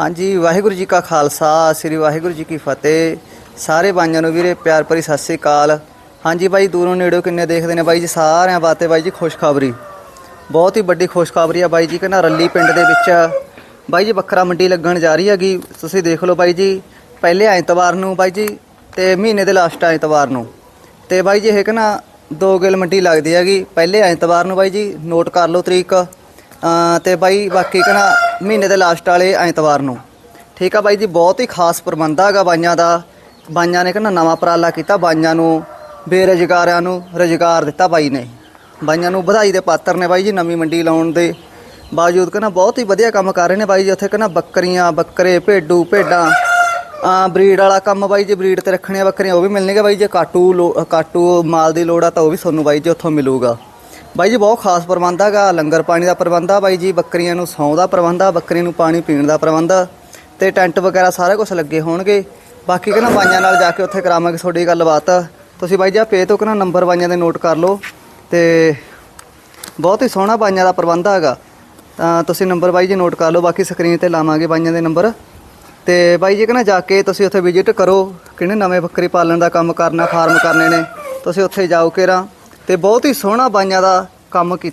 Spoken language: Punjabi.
ਹਾਂਜੀ, ਵਾਹਿਗੁਰੂ ਜੀ ਕਾ ਖਾਲਸਾ, ਸ੍ਰੀ ਵਾਹਿਗੁਰੂ ਜੀ ਕੀ ਫਤਿਹ। ਸਾਰੇ ਬਾਈਆਂ ਨੂੰ ਵੀਰੇ ਪਿਆਰ ਭਰੀ ਸਤਿ ਸ੍ਰੀ ਅਕਾਲ। ਹਾਂਜੀ ਬਾਈ, ਦੂਰੋਂ ਨੇੜਿਓਂ ਕਿੰਨੇ ਦੇਖਦੇ ਨੇ ਬਾਈ ਜੀ? ਸਾਰਿਆਂ ਬਾਤੇ ਬਾਈ ਜੀ ਖੁਸ਼ਖਬਰੀ। ਬਹੁਤ ਹੀ ਵੱਡੀ ਖੁਸ਼ਖਬਰੀ ਆ ਬਾਈ ਜੀ, ਕਹਿੰਦਾ ਰੱਲੀ ਪਿੰਡ ਦੇ ਵਿੱਚ। ਬਾਈ ਜੀ ਬੱਕਰਾ ਮੰਡੀ ਲੱਗਣ ਜਾ ਰਹੀ ਹੈਗੀ। ਤੁਸੀਂ ਦੇਖ ਲਓ ਬਾਈ ਜੀ, ਪਹਿਲੇ ਐਤਵਾਰ ਨੂੰ ਬਾਈ ਜੀ, ਤੇ ਮਹੀਨੇ ਦੇ ਲਾਸਟ ਐਤਵਾਰ ਨੂੰ। ਤੇ ਬਾਈ ਜੀ, ਇਹ ਕਹਿੰਦਾ ਦੋ ਗਿਲ ਮੰਡੀ ਲੱਗਦੀ ਹੈਗੀ। ਪਹਿਲੇ ਐਤਵਾਰ ਨੂੰ ਬਾਈ ਜੀ, ਨੋਟ ਕਰ ਲਓ ਤਰੀਕ। ਤੇ ਬਾਈ ਬਾਕੀ ਕਹਿੰਦਾ ਮਹੀਨੇ ਦੇ ਲਾਸਟ ਵਾਲੇ ਐਤਵਾਰ ਨੂੰ। ਠੀਕ ਆ ਬਾਈ ਜੀ, ਬਹੁਤ ਹੀ ਖਾਸ ਪ੍ਰਬੰਧ ਹੈਗਾ ਬਾਈਆਂ ਦਾ। ਬਾਈਆਂ ਨੇ ਕਹਿੰਦਾ ਨਵਾਂ ਉਪਰਾਲਾ ਕੀਤਾ, ਬਾਈਆਂ ਨੂੰ ਬੇਰੁਜ਼ਗਾਰਾਂ ਨੂੰ ਰੁਜ਼ਗਾਰ ਦਿੱਤਾ ਬਾਈ ਨੇ। ਬਾਈਆਂ ਨੂੰ ਵਧਾਈ ਦੇ ਪਾਤਰ ਨੇ ਬਾਈ ਜੀ, ਨਵੀਂ ਮੰਡੀ ਲਾਉਣ ਦੇ ਬਾਵਜੂਦ ਕਹਿੰਦਾ ਬਹੁਤ ਹੀ ਵਧੀਆ ਕੰਮ ਕਰ ਰਹੇ ਨੇ ਬਾਈ ਜੀ, ਉੱਥੇ ਕਹਿੰਦਾ ਬੱਕਰੀਆਂ, ਬੱਕਰੇ, ਭੇਡੂ, ਭੇਡਾਂ ਆ ਬਰੀਡ ਵਾਲਾ ਕੰਮ ਬਾਈ ਜੀ, ਬਰੀਡ ਤੇ ਰੱਖਣੀਆਂ, ਬੱਕਰੀਆਂ ਉਹ ਵੀ ਮਿਲਣਗੇ ਬਾਈ ਜੇ, ਕਾਟੂ ਲੋ- ਕਾਟੂ ਮਾਲ ਦੀ ਲੋੜ ਆ ਤਾਂ ਉਹ ਵੀ ਤੁਹਾਨੂੰ ਬਾਈ ਜੀ ਉੱਥੋਂ ਮਿਲੂਗਾ। ਬਾਈ ਜੀ, ਬਹੁਤ ਖਾਸ ਪ੍ਰਬੰਧ ਹੈਗਾ। ਲੰਗਰ ਪਾਣੀ ਦਾ ਪ੍ਰਬੰਧ ਆ ਬਾਈ ਜੀ, ਬੱਕਰੀਆਂ ਨੂੰ ਸੌਂ ਦਾ ਪ੍ਰਬੰਧ ਆ ਬੱਕਰੀ ਨੂੰ ਪਾਣੀ ਪੀਣ ਦਾ ਪ੍ਰਬੰਧ ਆ। ਤੇ ਟੈਂਟ ਵਗੈਰਾ ਸਾਰਾ ਕੁਝ ਲੱਗੇ ਹੋਣਗੇ। ਬਾਕੀ ਕਹਿੰਦਾ ਬਾਈਆਂ ਨਾਲ ਜਾ ਕੇ ਉੱਥੇ ਕਰਾਵਾਂਗੇ ਤੁਹਾਡੀ ਗੱਲਬਾਤ। ਤੁਸੀਂ ਬਾਈ ਜੀ ਆ ਪੇ ਤੋਂ ਕਹਿੰਦਾ ਨੰਬਰ ਬਾਈਆਂ ਦੇ ਨੋਟ ਕਰ ਲਓ। ਤੇ ਬਹੁਤ ਹੀ ਸੋਹਣਾ ਬਾਈਆਂ ਦਾ ਪ੍ਰਬੰਧ ਹੈਗਾ। ਤਾਂ ਤੁਸੀਂ ਨੰਬਰ ਬਾਈ ਜੀ ਨੋਟ ਕਰ ਲਓ, ਬਾਕੀ ਸਕਰੀਨ ਤੇ ਲਾਵਾਂਗੇ ਬਾਈਆਂ ਦੇ ਨੰਬਰ ਤੇ ਬਾਈ ਜੀ ਕਹਿੰਦਾ ਜਾ ਕੇ ਤੁਸੀਂ ਉੱਥੇ ਵਿਜ਼ਿਟ ਕਰੋ। ਕਿਹਨੇ ਨਵੇਂ ਬੱਕਰੀ ਪਾਲਣ ਦਾ ਕੰਮ ਕਰਨਾ ਫਾਰਮ ਕਰਨੇ ਨੇ, ਤੁਸੀਂ ਉੱਥੇ ਜਾਓ ਕੇਰਾ ਤੇ ਬਹੁਤ ਹੀ ਸੋਹਣਾ ਬਾਈਆਂ ਦਾ ਕੰਮ ਕੀਤਾ।